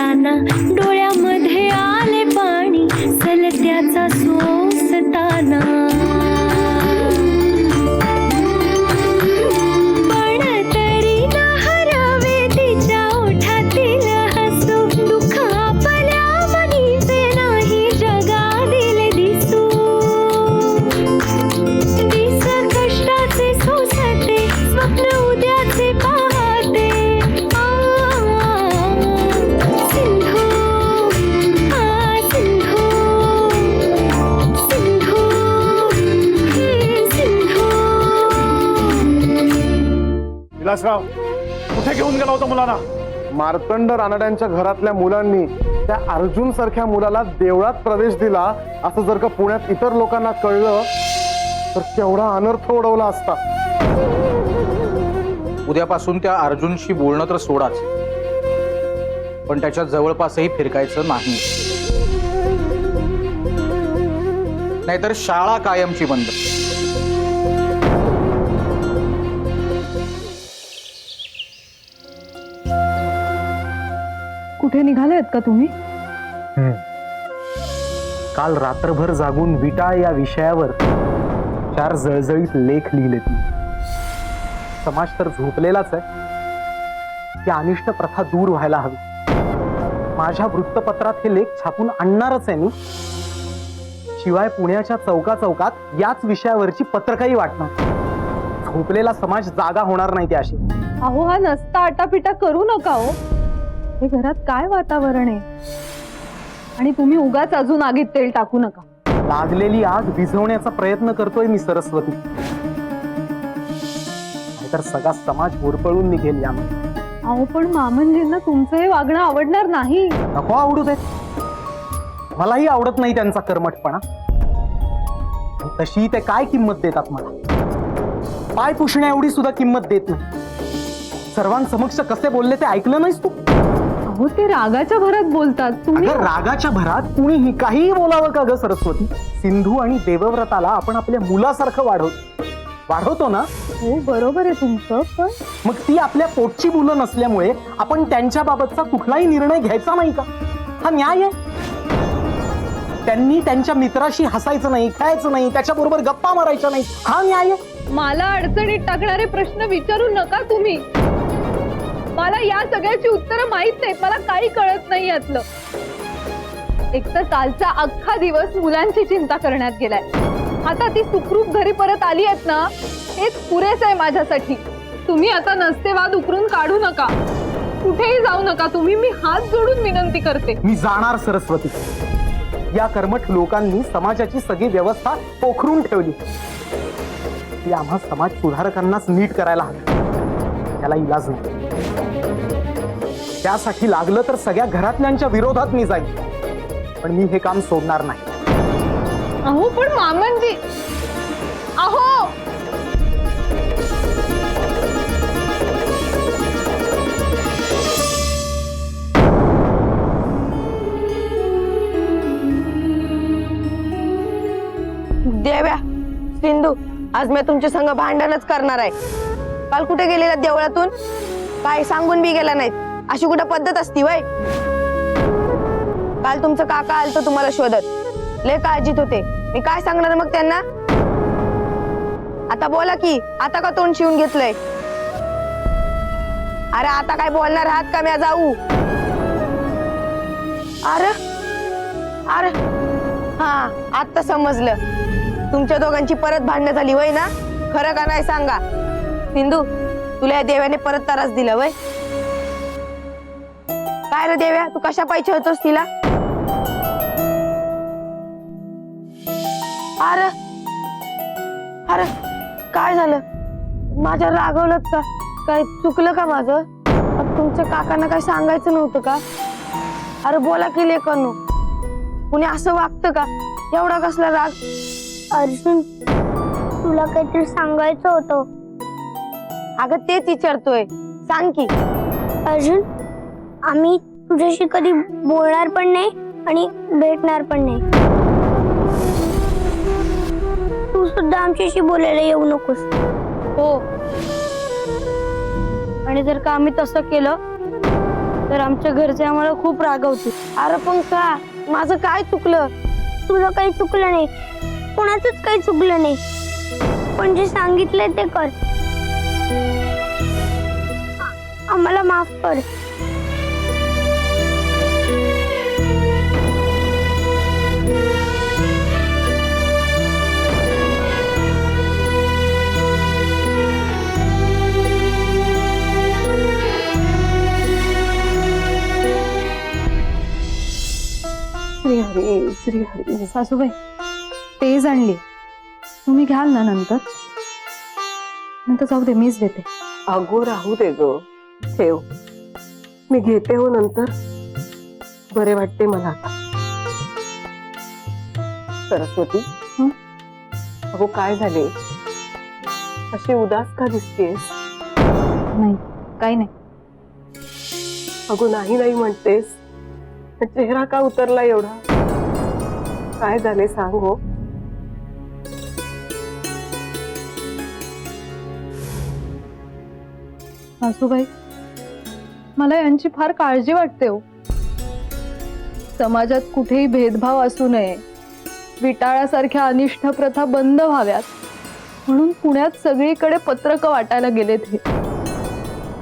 असताना डोळ्यामध्ये आले पाणी. सलत्याचा सोसताना विलासराव कुठे घेऊन गेला होता मुलांना मार्तंड रानड्यांच्या घरातल्या मुलांनी त्या अर्जुन सारख्या मुलाला देवळात प्रवेश दिला असं जर का पुण्यात इतर लोकांना कळलं तर केवढा अनर्थ ओढवला असता. उद्यापासून त्या अर्जुनशी बोलणं तर सोडाच. पण त्याच्या जवळपासही फिरकायचं नाही. नाहीतर शाळा कायमची बंद. कुठे निघाले आहेत का तुम्ही? काल रात्रभर जागून विटाळ या विषयावर चार जळजळीत लेख लिहिलेत समाज तर झोपलेलाच आहे. ती अनिष्ट प्रथा दूर व्हायला हवी. माझ्या वृत्तपत्रात हे लेख छापून आणणारच आहे मी. शिवाय पुण्याच्या चौका चौकात याच विषयावरची पत्रकही वाटणार. झोपलेला समाज जागा होणार नाही त्याशी. अहो हा नसता आटापिटा करू नका हो. हे घरात काय वातावरण आहे? आणि तुम्ही उगाच अजून आगीत तेल टाकू नका. लागलेली आग विझवण्याचा प्रयत्न करतोय मी सरस्वती. नाहीतर सगळा समाज होरपळून निघेल यामध्ये अहो पण मामनजींना तुमचं हे वागणं आवडणार नाही. नको आवडू दे मलाही आवडत नाही त्यांचा कर्मठपणा. आणि तशी ते काय किंमत देतात मला? पाय पुसण्या एवढी सुद्धा किंमत देत नाही. सर्वांसमक्ष कसे बोलले ते ऐकलं नाहीस तू? अहो ते रागाच्या भरात बोलतात. तुम्ही अगं रागाच्या भरात कुणीही काहीही बोलावं का ग सरस्वती? सिंधू आणि देवव्रताला आपण आपल्या मुलासारखं वाढवतो वाढवतो ना? हो बरोबर आहे तुमचं पण मग ती आपल्या पोटची मुलं नसल्यामुळे आपण त्यांच्या बाबतचा कुठलाही निर्णय घ्यायचा नाही का? हा न्याय आहे. त्यांनी त्यांच्या मित्राशी हसायचं नाही खेळायचं नाही त्याच्याबरोबर गप्पा मारायच्या नाही. हा न्याय आहे. मला अडचणीत टाकणारे प्रश्न विचारू नका तुम्ही. मला या सगळ्याची उत्तरं माहीत नाहीत. मला काही कळत नाही यातलं. एक तर कालचा अख्खा दिवस मुलांची चिंता करण्यात गेलाय. आता ती सुखरूप घरी परत आली आहेत ना हेच पुरेच आहे माझ्यासाठी. तुम्ही आता नसते वाद उकरून काढू नका. कुठेही जाऊ नका तुम्ही. मी हात जोडून विनंती करते. मी जाणार सरस्वती. या कर्मठ लोकांनी समाजाची सगळी व्यवस्था पोखरून ठेवली. ती आम्हा समाज सुधारकांनाच नीट करायला हवी. त्याला इलाज नाही. त्यासाठी लागलं तर सगळ्या घरातल्यांच्या विरोधात मी जाईल पण मी हे काम सोडणार नाही. अहो पण मामनजी अहो! देव्या सिंधू आज मी तुमच्या संग भांडणच करणार आहे. काल कुठे गेलेला देवळातून? काय सांगून बी गेला नाहीत. अशी कुठं पद्धत असती वय? काल तुमचं काका आलत तुम्हाला शोधत. लय काळजीत होते. मी काय सांगणार मग त्यांना? आता बोला की आता का तोंड शिवून घेतलंय? अरे आता काय बोलणार आहात का म्या जाऊ? अरे अरे. हा आता समजलं. तुमच्या दोघांची परत भांडणं झाली वय ना? खरं का नाही सांगा? सिंधू तुला या देव्याने परत त्रास दिला वय? काय रे देव्या? तू कशा पाहिजे होतोस तिला? अरे अरे काय झालं? माझ्या रागवलं का? काय चुकलं का माझं? तुमच्या काकांना काय सांगायचं नव्हतं का? अरे बोला की लेकांनो कुणी असं वागतं का? एवढा कसला राग? अर्जुन तुला काहीतरी सांगायचं होतं. अगं तेच विचारतोय. सांग की. अर्जुन आम्ही तुझ्याशी कधी बोलणार पण नाही आणि भेटणार पण नाही. तू सुद्धा आमच्याशी बोलायला येऊ नकोस. हो. आणि जर का आम्ही तसं केलं तर आमच्या घरचे आम्हाला खूप रागवतील अरे पण का? माझं काय चुकलं? तुझं काही चुकलं नाही. कोणाचंच काही चुकलं नाही. पण जे सांगितलंय ते कर. आम्हाला माफ कर. सासूबाई तेज आणली. तुम्ही घ्याल ना नंतर? नंतर जाऊ दे मीच देते. अगो राहू दे ग. ठेव. मी घेते हो नंतर. बरे वाटते मला आता. सरस्वती? अगो काय झाले? अशी उदास का दिसतेस? नाही काही नाही. अगो नाही नाही म्हणतेस. चेहरा का उतरला एवढा? काय झाले सांग. हो सासूबाई मला यांची फार काळजी वाटते हो. समाजात कुठेही भेदभाव असू नये. विटाळासारख्या अनिष्ट प्रथा बंद व्हाव्यात. म्हणून पुण्यात सगळीकडे पत्रक वाटायला गेलेत हे.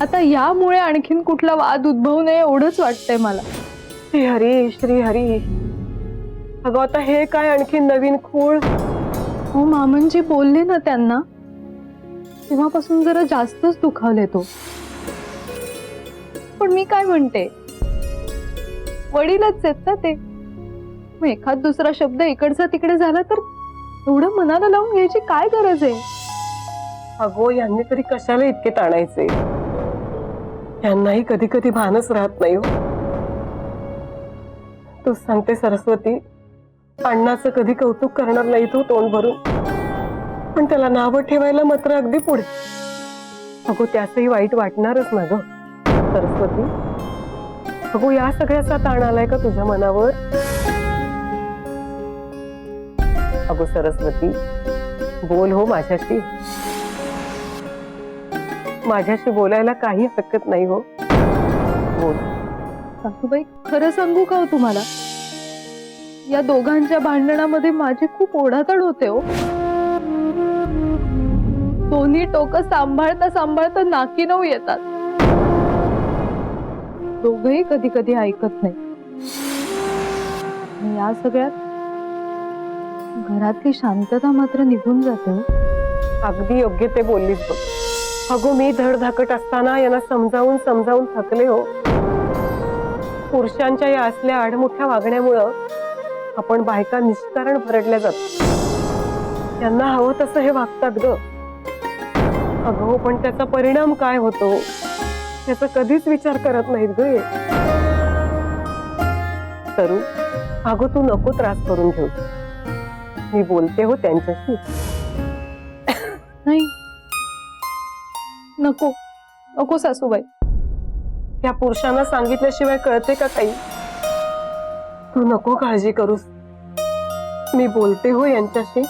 आता यामुळे आणखीन कुठला वाद उद्भवू नये एवढंच वाटतंय मला. श्री हरी श्री हरी अगं आता हे काय आणखी नवीन खूळ हो मामनजी बोलले ना त्यांना. तेव्हापासून जरा जास्तच दुखावले तो. पण मी काय म्हणते? वडीलच आहेत ना ते. मग एखाद दुसरा शब्द इकडचा तिकडे झाला तर एवढं मनाला लावून घ्यायची काय गरज आहे? अगो यांनी तरी कशाला इतके ताणायचे? यांनाही कधी कधी भानच राहत नाही हो. तू सांगते सरस्वती. अण्णाचं कधी कौतुक करणार नाही तू तोंड भरून. पण त्याला नावं ठेवायला मात्र अगदी पुढे. अगो त्याचंही वाईट वाटणारच ना ग सरस्वती. अगो या सगळ्याचा ताण आलाय का तुझ्या मनावर? अगो सरस्वती बोल हो माझ्याशी. माझ्याशी बोलायला काही हरकत नाही हो. बोल. सासूबाई खरं सांगू का हो तुम्हाला? या दोघांच्या भांडणामध्ये माझी खूप ओढातड होते हो. दोन्ही टोक सांभाळता सांभाळता नाकी नऊ येतात. दोघही कधी कधी ऐकत नाही. या सगळ्यात घरातली शांतता मात्र निघून जाते हो. अगदी योग्य ते बोललीस बघ. अगो मी धडधाकट असताना यांना समजावून समजावून थकले हो. पुरुषांच्या या असल्या आडमुठ्या वागण्यामुळं आपण बायका निष्कारण भरडल्या जातो. यांना हवं तसं हे वागतात ग. अगो पण त्याचा परिणाम काय होतो? त्याचा कधीच विचार करत नाहीत ग. तरू अगो तू नको त्रास करून घेऊ. मी बोलते हो त्यांच्याशी. नाही. नको. नको सासूबाई. या पुरुषांना सांगितल्याशिवाय कळते का काही? तू नको काळजी करूस. मी बोलते हो यांच्याशी.